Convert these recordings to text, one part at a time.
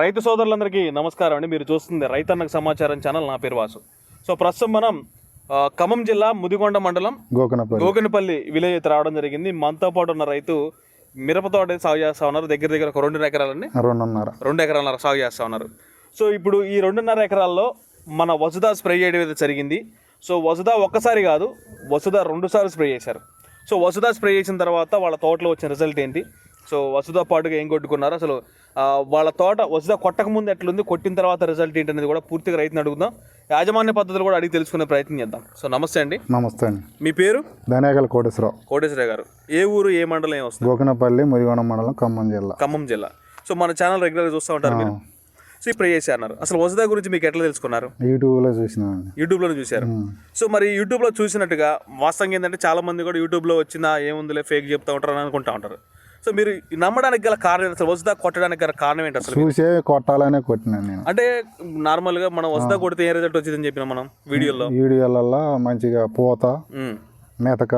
రైతు సోదరులందరికీ నమస్కారం అండి. మీరు చూస్తుంది రైతన్నకు సమాచారం ఛానల్ నా పేరు వాసు. సో ప్రస్తుతం మనం ఖమ్మం జిల్లా ముదిగొండ మండలం గోకనపల్లి. గోగనపల్లి విలేజ్ రావడం జరిగింది. మనతో పాటు ఉన్న రైతు మిరప తోట అయితే సాగు చేస్తా ఉన్నారు. దగ్గర దగ్గర ఒక రెండున్నర ఎకరాలండి. రెండున్నర. రెండు ఎకరాల సాగు చేస్తా ఉన్నారు. సో ఇప్పుడు ఈ రెండున్నర ఎకరాల్లో మన వసుదా స్ప్రే చేయడం అయితే జరిగింది. సో వసుదా ఒక్కసారి కాదు వసుదా రెండు సార్లు స్ప్రే చేశారు. సో వసుదా స్ప్రే చేసిన తర్వాత వాళ్ళ తోటలో వచ్చిన రిజల్ట్ ఏంటి? సో వసుదా పాటుగా ఏం కొట్టుకున్నారు? అసలు వాళ్ళ తోట వసుదా కొట్టక ముందు ఎట్లుంది? కొట్టిన తర్వాత రిజల్ట్ ఏంటి అనేది కూడా పూర్తిగా రైతుని అడుగుదాం. యాజమాన్య పద్ధతులు కూడా అడిగి తెలుసుకునే ప్రయత్నం చేద్దాం. సో నమస్తే అండి. నమస్తే అండి. మీ పేరు? ధనియాగల కోటేశ్వరరావు. కోటేశ్వర గారు. ఏ ఊరు ఏ మండలం ఏం వస్తుంది? గోకనపల్లి ముదిగొండ మండలం ఖమ్మం జిల్లా. ఖమ్మం జిల్లా. సో మన ఛానల్ రెగ్యులర్గా చూస్తూ ఉంటారు మీరు. సో చేసి అన్నారు అసలు వసుదా గురించి మీకు ఎట్లా తెలుసుకున్నారు? యూట్యూబ్లో చూసినానండి యూట్యూబ్లో చూశారు. సో మరి యూట్యూబ్లో చూసినట్టుగా వాస్తవంగా ఏంటంటే చాలా మంది కూడా యూట్యూబ్లో వచ్చిన ఏముందిలే ఫేక్ చెప్తా ఉంటారు అని అనుకుంటా ఉంటారు. సో మీరు నమ్మడానికి గల కారణం? అసలు? వసుదా కొట్టడానికి గల కారణం ఏంటి అసలు? చూసే కొట్టాలనే కొట్టినాను నేను. అంటే నార్మల్గా మనం వసుదా కొడితే ఏ రిజల్ట్ వచ్చిందని చెప్పిన మనం వీడియోలో? వీడియోలల్లో మంచిగా పూత మెతక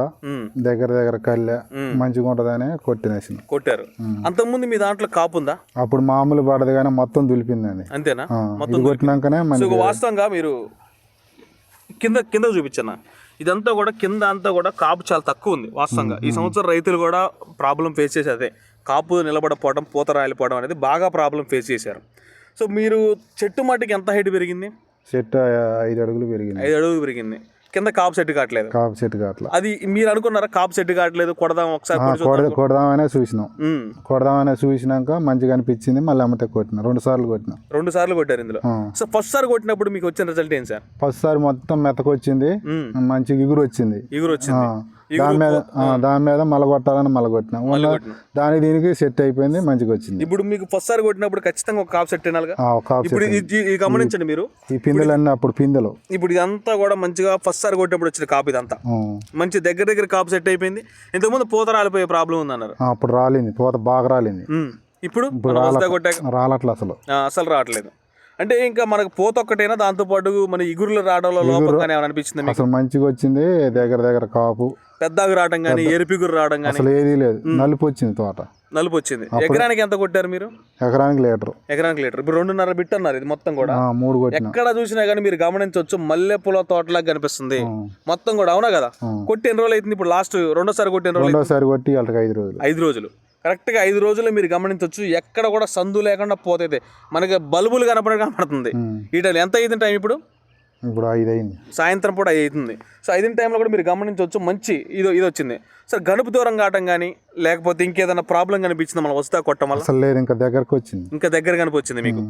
దగ్గర దగ్గర కళ్ళె మంచిగా ఉంటుందని కొట్టినేసిన. కొట్టారు. అంతకుముందు మీ దాంట్లో కాపు ఉందా? అప్పుడు మామూలు పడదు కానీ మొత్తం దులిపిందండి. అంతేనా? మొత్తం కొట్టినాకనే వాస్తవంగా మీరు కింద కింద చూపించన్న ఇదంతా కూడా కింద అంతా కూడా కాపు చాలా తక్కువ ఉంది వాస్తవంగా. ఈ సంవత్సరం రైతులు కూడా ప్రాబ్లం ఫేస్ చేసి అదే. కాపు నిలబడపోవడం పూత రాలిపోవడం అనేది బాగా ప్రాబ్లం ఫేస్ చేశారు. సో మీరు చెట్టు మట్టికి ఎంత హైట్ పెరిగింది? చెట్టు ఐదు అడుగులు పెరిగింది. ఐదు అడుగులు పెరిగింది. కింద కాపు సెట్ కావట్లేదు. కాపు చెట్టు కాట్ల అది మీరు అనుకున్నారా కాపు సెట్ కావట్లేదు కొడదాం ఒకసారి కొడదామనే చూసినాం. కొడదామనే చూసినాక మంచిగా అనిపించింది మళ్ళీ అమ్మటే కొట్టిన. రెండు సార్లు కొట్టిన. రెండు సార్లు కొట్టారు ఇందులో. సో ఫస్ట్ సారి కొట్టినప్పుడు మీకు వచ్చిన రిజల్ట్ ఏంటి సార్? ఫస్ట్ సారి మొత్తం మెతకొచ్చింది మంచి ఇగురు వచ్చింది ఇగురు వచ్చింది దాని మీద దాని మీద మల కొట్టాలని మల కొట్టిన. ఉన్న కొట్టినాం. దాని దీనికి సెట్ అయిపోయింది మంచిగా వచ్చింది. ఇప్పుడు మీకు ఫస్ట్ సారి కొట్టినప్పుడు ఖచ్చితంగా ఒక కాపు సెట్ ఇప్పుడు ఇది గమనించండి మీరు. ఈ పిందెలన్నీ అప్పుడు పిందెలు. ఇప్పుడు ఇదంతా కూడా మంచిగా ఫస్ట్ సారి కొట్టినప్పుడు వచ్చిన కాపు ఇదంతా. మంచి దగ్గర దగ్గర కాపు సెట్ అయిపోయింది. ఇంతకుముందు పూత రాలిపోయే ప్రాబ్లం ఉందన్నారు. ఆ, అప్పుడు రాలింది పూత బాగా రాలింది. ఇప్పుడు మనం వస్తా కొట్టాక రాలట్ల అసలు. అసలు రావట్లేదు. అంటే ఇంకా మనకు పూత ఒక్కటైనా దాంతో పాటు మన ఇగురులు రావడంలో లోపం కానీ ఏమైనా అనిపించింది అసలు మంచిగా వచ్చింది దగ్గర దగ్గర కాపు. పెద్దగా రావడం కానీ ఎరుపిగురు రావడం కానీ అసలు ఏదీ లేదు. నలుపు వచ్చింది తోట. నలుపు వచ్చింది. ఎకరానికి ఎంత కొట్టారు మీరు? ఎకరానికి లీటర్. ఎకరానికి లీటర్. ఇప్పుడు రెండున్నర బిట్ అన్నారు ఇది మొత్తం కూడా. మూడు ఎక్కడ చూసినా కానీ మీరు గమనించవచ్చు మల్లెపూల తోటలాగా కనిపిస్తుంది. మొత్తం కూడా అవునా కదా? కొట్టి ఎన్ని రోజులు అవుతుంది ఇప్పుడు లాస్ట్ రెండోసారి కొట్టి రెండోసారి కొట్టి ఐదు రోజులు. ఐదు రోజులు. కరెక్ట్గా ఐదు రోజులు మీరు గమనించవచ్చు ఎక్కడ కూడా సందు లేకుండా పోతే మనకి బల్బులు కనపడ కనపడుతుంది. ఉమ్. ఈ టైం ఎంత అయింది టైం ఇప్పుడు? ఇప్పుడు ఐదు అయింది. సాయంత్రం ఐదు అవుతుంది. సో ఐదు టైంలో కూడా మీరు గమనించవచ్చు మంచి ఇది ఇది వచ్చింది. సార్ గనుపు దూరం కావటం కానీ లేకపోతే ఇంకేదైనా ప్రాబ్లం కనిపించింది మనం వస్తా కొట్టడం వల్ల? అసలు లేదు ఇంకా దగ్గరకు వచ్చింది. ఇంకా దగ్గర కనిపించింది మీకు.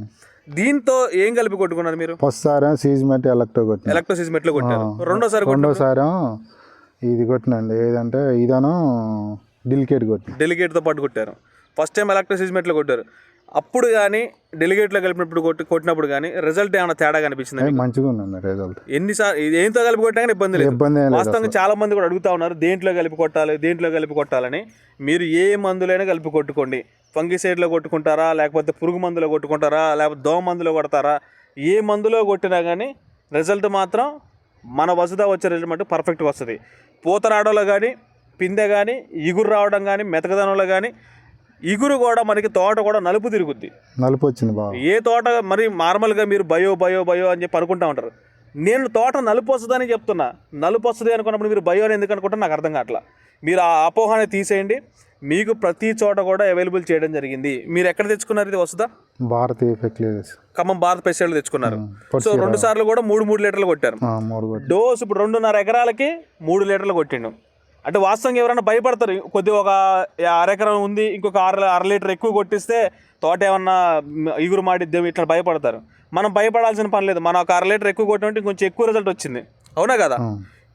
దీంతో ఏం కలిపి కొట్టుకున్నారు మీరు? ఫస్ట్ సారి సీజ్ మట్టి ఎలక్ట్రో కొట్టిన. ఎలక్ట్రోసిస్ మెట్లు కొట్టారు. రెండోసారి రెండోసారి ఇది కొట్టినండి ఏదంటే ఇదను డిలికేట్ కొట్టిన. డెలిగేట్తో పాటు కొట్టారు. ఫస్ట్ టైం ఎలక్ట్రిసిటీ మెట్లో కొట్టారు. అప్పుడు కానీ డెలిగేట్లో కలిపినప్పుడు కొట్టి కొట్టినప్పుడు కానీ రిజల్ట్ ఏమైనా తేడా కనిపించింది మంచిగా ఉందండి రిజల్ట్ ఎన్నిసార్లు ఇది ఏంతో కలిపి కొట్టినా కానీ ఇబ్బంది లేదు. ఇబ్బంది వాస్తవంగా చాలా మంది కూడా అడుగుతా ఉన్నారు దేంట్లో కలిపి కొట్టాలి దేంట్లో కలిపి కొట్టాలని. మీరు ఏ మందులైనా కలిపి కొట్టుకోండి. ఫంగిసైడ్లో కొట్టుకుంటారా లేకపోతే పురుగు మందులో కొట్టుకుంటారా లేకపోతే దోమ మందులో కొడతారా ఏ మందులో కొట్టినా కానీ రిజల్ట్ మాత్రం మన వసదా వచ్చే రిజల్ట్ మటు పర్ఫెక్ట్గా వస్తుంది. పూత రావడంలో కానీ పిందె కానీ ఇగురు రావడం కానీ మెతకదనంలో కానీ ఇగురు కూడా మనకి తోట కూడా నలుపు తిరుగుద్ది. నలుపు వచ్చింది బాగా ఏ తోట మరి నార్మల్గా మీరు బయో బయో బయో అని చెప్పి అనుకుంటా ఉంటారు. నేను తోట నలుపు వస్తుందని చెప్తున్నా. నలుపు వస్తుంది అనుకున్నప్పుడు మీరు బయో అని ఎందుకు అనుకుంటారు నాకు అర్థం కావట్లా. మీరు ఆ అపోహాన్ని తీసేయండి. మీకు ప్రతి చోట కూడా అవైలబుల్ చేయడం జరిగింది. మీరు ఎక్కడ తెచ్చుకున్నారు ఇది వస్తుందా భారతీయ ఖమ్మం భారత పెస్టిసైడ్ తెచ్చుకున్నారు. సో రెండు సార్లు కూడా మూడు మూడు లీటర్లు కొట్టారు. డోస్ ఇప్పుడు రెండున్నర ఎకరాలకి మూడు లీటర్లు కొట్టిండు. అంటే వాస్తవంగా ఎవరైనా భయపడతారు. కొద్దిగా ఒక అరెకరం ఉంది ఇంకొక అర అర లీటర్ ఎక్కువ కొట్టిస్తే తోట ఏమన్నా ఇగురు మాడిద్దాం ఇట్లా భయపడతారు. మనం భయపడాల్సిన పని లేదు. మనం ఒక అర లీటర్ ఎక్కువ కొట్టినట్టు ఇంకొంచెం ఎక్కువ రిజల్ట్ వచ్చింది. అవునా కదా?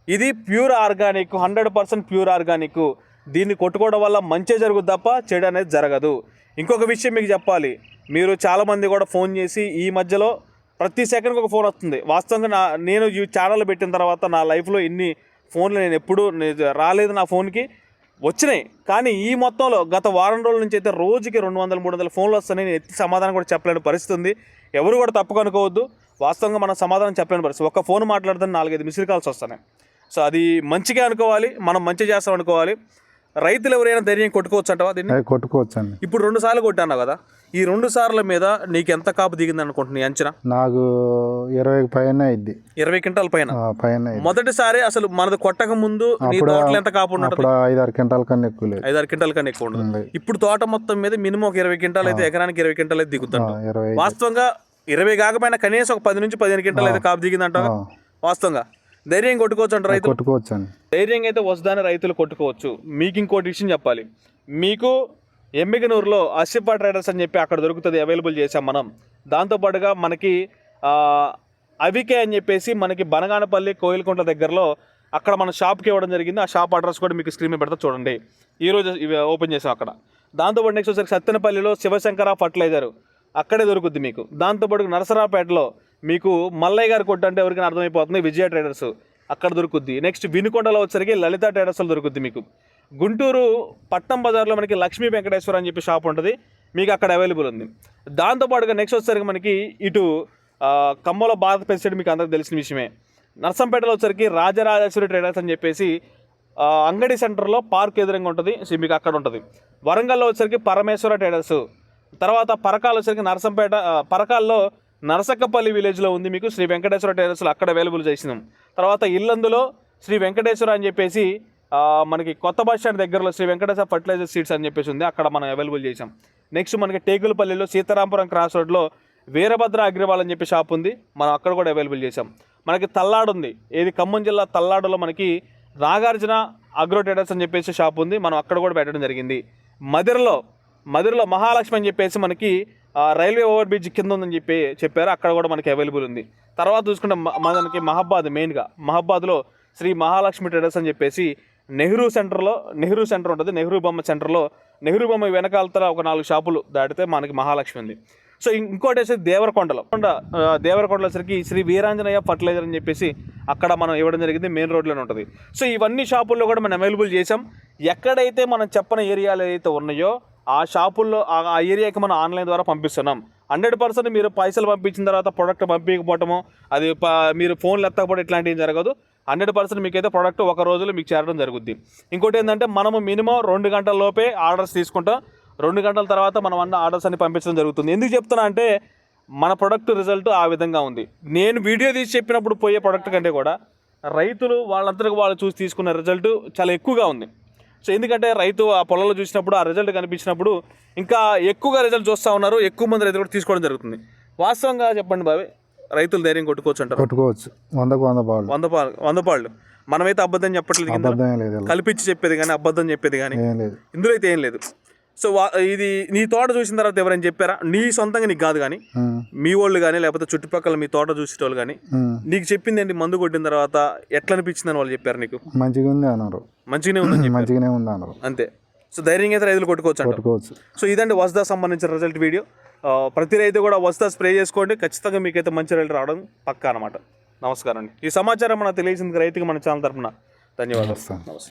ఇది pure organic hundred percent pure organic. దీన్ని కొట్టుకోవడం వల్ల మంచి జరుగుద్ది తప్ప చెడు అనేది జరగదు. ఇంకొక విషయం మీకు చెప్పాలి. మీరు చాలామంది కూడా ఫోన్ చేసి ఈ మధ్యలో ప్రతి సెకండ్కి ఒక ఫోన్ వస్తుంది. వాస్తవంగా నా నేను ఈ ఛానల్ పెట్టిన తర్వాత నా లైఫ్లో ఇన్ని ఫోన్లు నేను ఎప్పుడూ రాలేదు నా ఫోన్కి. వచ్చినాయి. కానీ ఈ మొత్తంలో గత వారం రోజుల నుంచి అయితే రోజుకి రెండు వందల మూడు వందల ఫోన్లు వస్తున్నాయి. నేను ఎత్తి సమాధానం కూడా చెప్పలేని పరిస్థితి ఉంది. ఎవరు కూడా తప్పుగా అనుకోవద్దు వాస్తవంగా మనం సమాధానం చెప్పలేని పరిస్థితి. ఒక ఫోన్ మాట్లాడితే నాలుగైదు మిస్డ్ కాల్స్ వస్తున్నాయి. సో అది మంచిగా అనుకోవాలి. మనం మంచి చేస్తాం అనుకోవాలి. రైతులు ఎవరైనా ధైర్యం కొట్టుకోవచ్చు అంటావా దీన్ని? కొట్టుకోవచ్చు అండి ఇప్పుడు రెండు సార్లు కొట్టాను కదా ఈ రెండు సార్ల మీద నీకు ఎంత కాపు దిగింది అనుకుంటున్నా అంచనా? నాకు ఇరవై పైన అయింది. ఇరవై క్వింటాల పైన? పైన మొదటిసారి అసలు మనది కొట్టక ముందు నీ తోటలో ఎంత కాపు ఉండదు ఐదారు క్వింటాల కన్నా ఎక్కువ లేదు. ఐదారు క్వింటాల కన్నా ఎక్కువ ఉండదు. ఇప్పుడు తోట మొత్తం మీద మినిమం ఒక ఇరవై క్వింటాల్ అయితే ఎకరానికి ఇరవై క్వింటాల్ అయితే దిగుతాడు ఇరవై వాస్తవంగా ఇరవై కాకపోయినా కనీసం ఒక పది నుంచి పదిహేను క్వింటాల్ అయితే కాపు దిగిందంట వాస్తవంగా. ధైర్యం కొట్టుకోవచ్చు అంట రైతులు? కొట్టుకోవచ్చు అండి ధైర్యంగా అయితే వస్తుందని రైతులు కొట్టుకోవచ్చు. మీకు ఇంకోటి విషయం చెప్పాలి. మీకు ఎమ్మిగనూరులో అసిపా ట్రేడర్స్ అని చెప్పి అక్కడ దొరుకుతుంది అవైలబుల్ చేసాం మనం. దాంతోపాటుగా మనకి అవికే అని చెప్పేసి మనకి బనగానపల్లి కోయిలకుంట దగ్గరలో అక్కడ మన షాప్కి ఇవ్వడం జరిగింది. ఆ షాప్ అడ్రస్ కూడా మీకు స్క్రీన్ మీద పెడతా చూడండి. ఈరోజు ఇవి ఓపెన్ చేసాం అక్కడ. దాంతోపాటు నెక్స్ట్ వచ్చేసరికి సత్తెనపల్లిలో శివశంకర ఫర్టిలైజర్ అక్కడే దొరుకుద్ది మీకు. దాంతోపాటు నరసరాపేటలో మీకు మల్లయ్య గారు కొట్టు అంటే ఎవరికైనా అర్థమైపోతుంది. విజయ ట్రేడర్స్ అక్కడ దొరుకుద్ది. నెక్స్ట్ వినుకొండలో వచ్చరికి లలిత ట్రేడర్స్లో దొరుకుద్ది మీకు. గుంటూరు పట్నం బజార్లో మనకి లక్ష్మీ వెంకటేశ్వర అని చెప్పి షాప్ ఉంటుంది. మీకు అక్కడ అవైలబుల్ ఉంది. దాంతోపాటుగా నెక్స్ట్ వచ్చేసరికి మనకి ఇటు కమ్మలో భారత్ పెన్సిడ్ మీకు అందరికి తెలిసిన విషయమే. నర్సంపేటలో వచ్చరికి రాజరాజేశ్వరి ట్రేడర్స్ అని చెప్పేసి అంగడి సెంటర్లో పార్క్ ఎదురంగా ఉంటుంది. సో మీకు అక్కడ ఉంటుంది. వరంగల్లో వచ్చరికి పరమేశ్వర ట్రేడర్స్. తర్వాత పరకాలు వచ్చరికి నరసంపేట పరకాల్లో నరసక్కపల్లి విలేజ్లో ఉంది మీకు. శ్రీ వెంకటేశ్వర టైలర్స్లో అక్కడ అవైలబుల్ చేసినాం. తర్వాత ఇల్లందులో శ్రీ వెంకటేశ్వర అని చెప్పేసి మనకి కొత్త బస్ స్టాండ్ దగ్గరలో శ్రీ వెంకటేశ్వర ఫర్టిలైజర్ సీడ్స్ అని చెప్పేసి ఉంది. అక్కడ మనం అవైలబుల్ చేసాం నెక్స్ట్ మనకి టేకులపల్లిలో సీతారాంపురం క్రాస్ రోడ్లో వీరభద్ర అగ్రవాల్ అని చెప్పి షాప్ ఉంది. మనం అక్కడ కూడా అవైలబుల్ చేసాం మనకి తల్లాడు ఉంది. ఏది ఖమ్మం జిల్లా తల్లాడులో మనకి నాగార్జున అగ్రో ట్రేడర్స్ అని చెప్పేసి షాప్ ఉంది. మనం అక్కడ కూడా పెట్టడం జరిగింది. మదిరలో మదిరలో మహాలక్ష్మి అని చెప్పేసి మనకి రైల్వే ఓవర్ బ్రిడ్జ్ కింద ఉందని చెప్పి చెప్పారు. అక్కడ కూడా మనకి అవైలబుల్ ఉంది. తర్వాత చూసుకుంటే మనకి మహబాద్ మెయిన్గా. మహబాద్లో శ్రీ మహాలక్ష్మి ట్రేడర్స్ అని చెప్పేసి నెహ్రూ సెంటర్లో నెహ్రూ సెంటర్ ఉంటుంది. నెహ్రూ బొమ్మ సెంటర్లో. నెహ్రూ బొమ్మ వెనకాలతల ఒక నాలుగు షాపులు దాటితే మనకి మహాలక్ష్మి ఉంది. సో ఇంకోటి వచ్చేసి దేవరకొండలో. కొండ ఆ, దేవరకొండలో వచ్చరికి శ్రీ వీరాంజనేయ ఫర్టిలైజర్ అని చెప్పేసి అక్కడ మనం ఇవ్వడం జరిగింది. మెయిన్ రోడ్లోనే ఉంటుంది. సో ఇవన్నీ షాపుల్లో కూడా మనం అవైలబుల్ చేసాం ఎక్కడైతే మనం చెప్పని ఏరియాలు ఏదైతే ఉన్నాయో ఆ షాపుల్లో ఆ ఏరియాకి మనం ఆన్లైన్ ద్వారా పంపిస్తున్నాం. హండ్రెడ్ పర్సెంట్ మీరు పైసలు పంపించిన తర్వాత ప్రోడక్ట్ పంపించకపోవటము అది ప- మీరు ఫోన్లు ఎత్తకపోవడం ఇట్లాంటివి జరగదు. హండ్రెడ్ పర్సెంట్ మీకైతే ప్రోడక్ట్ ఒక రోజులో మీకు చేరడం జరుగుద్ది. ఇంకోటి ఏంటంటే మనము మినిమం రెండు గంటల లోపే ఆర్డర్స్ తీసుకుంటాం. రెండు గంటల తర్వాత మనం అన్న ఆర్డర్స్ అన్ని పంపించడం జరుగుతుంది. ఎందుకు చెప్తున్నా అంటే మన ప్రొడక్ట్ రిజల్ట్ ఆ విధంగా ఉంది. నేను వీడియో తీసి చెప్పినప్పుడు పోయే ప్రొడక్ట్ కంటే కూడా రైతులు వాళ్ళంతటికి వాళ్ళు చూసి తీసుకున్న రిజల్ట్ చాలా ఎక్కువగా ఉంది. సో ఎందుకంటే రైతు ఆ పొలంలో చూసినప్పుడు ఆ రిజల్ట్ కనిపించినప్పుడు ఇంకా ఎక్కువగా రిజల్ట్ చూస్తూ ఉన్నారు. ఎక్కువ మంది రైతులు కూడా తీసుకోవడం జరుగుతుంది. వాస్తవంగా చెప్పండి బావి రైతులు ధైర్యం కొట్టుకోవచ్చు అంటారు? కొట్టుకోవచ్చు. వందకు వంద బాళ్ళు వంద పాలు వంద పాళ్ళు మనమైతే అబద్ధం చెప్పట్లేదు. కల్పించి చెప్పేది కానీ అబద్ధం చెప్పేది కానీ ఇందులో అయితే ఏం లేదు. సో ఇది నీ తోట చూసిన తర్వాత ఎవరైనా చెప్పారా? నీ సొంతంగా నీకు కాదు కానీ మీ వాళ్ళు కానీ లేకపోతే చుట్టుపక్కల మీ తోట చూసేటోళ్ళు కానీ ఉమ్. నీకు చెప్పింది ఏంటి? మందు కొట్టిన తర్వాత ఎట్లా అనిపించిందని వాళ్ళు చెప్పారు నీకు? మంచిగా ఉంది అన్నారు. మంచిగానే చెప్పారు. మంచిగానే ఉంది అన్నారు. అంతే. సో ధైర్యంగా అయితే రైతులు కొట్టుకోవచ్చు కొట్టుకోవచ్చు. సో ఇదండి వస్దా సంబంధించిన రిజల్ట్ వీడియో ప్రతి రైతు కూడా వస్దా స్ప్రే చేసుకోండి. ఖచ్చితంగా మీకైతే మంచి రిజల్ట్ రావడం పక్కా అనమాట నమస్కారం అండి. ఈ సమాచారం మనకు తెలియజేసింది రైతుకి మన ఛానల్ తరపున ధన్యవాదాలు. నమస్తే.